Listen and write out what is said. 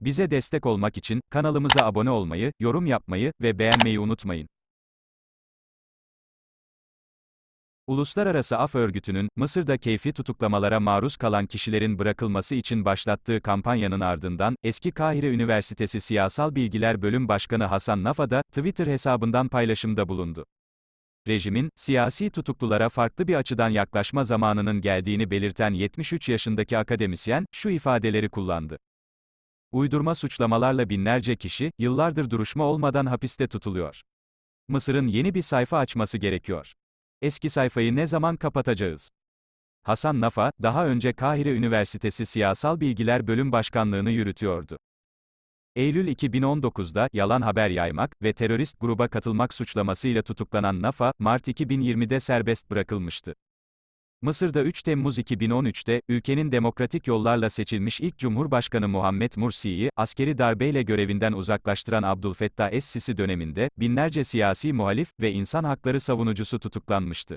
Bize destek olmak için kanalımıza abone olmayı, yorum yapmayı ve beğenmeyi unutmayın. Uluslararası Af Örgütü'nün, Mısır'da keyfi tutuklamalara maruz kalan kişilerin bırakılması için başlattığı kampanyanın ardından, eski Kahire Üniversitesi Siyasal Bilgiler Bölüm Başkanı Hasan Nafada, Twitter hesabından paylaşımda bulundu. Rejimin, siyasi tutuklulara farklı bir açıdan yaklaşma zamanının geldiğini belirten 73 yaşındaki akademisyen, şu ifadeleri kullandı. Uydurma suçlamalarla binlerce kişi, yıllardır duruşma olmadan hapiste tutuluyor. Mısır'ın yeni bir sayfa açması gerekiyor. Eski sayfayı ne zaman kapatacağız? Hasan Nafa, daha önce Kahire Üniversitesi Siyasal Bilgiler Bölüm Başkanlığını yürütüyordu. Eylül 2019'da yalan haber yaymak ve terörist gruba katılmak suçlamasıyla tutuklanan Nafa, Mart 2020'de serbest bırakılmıştı. Mısır'da 3 Temmuz 2013'te, ülkenin demokratik yollarla seçilmiş ilk Cumhurbaşkanı Muhammed Mursi'yi, askeri darbeyle görevinden uzaklaştıran Abdülfettah Es-Sisi döneminde, binlerce siyasi muhalif ve insan hakları savunucusu tutuklanmıştı.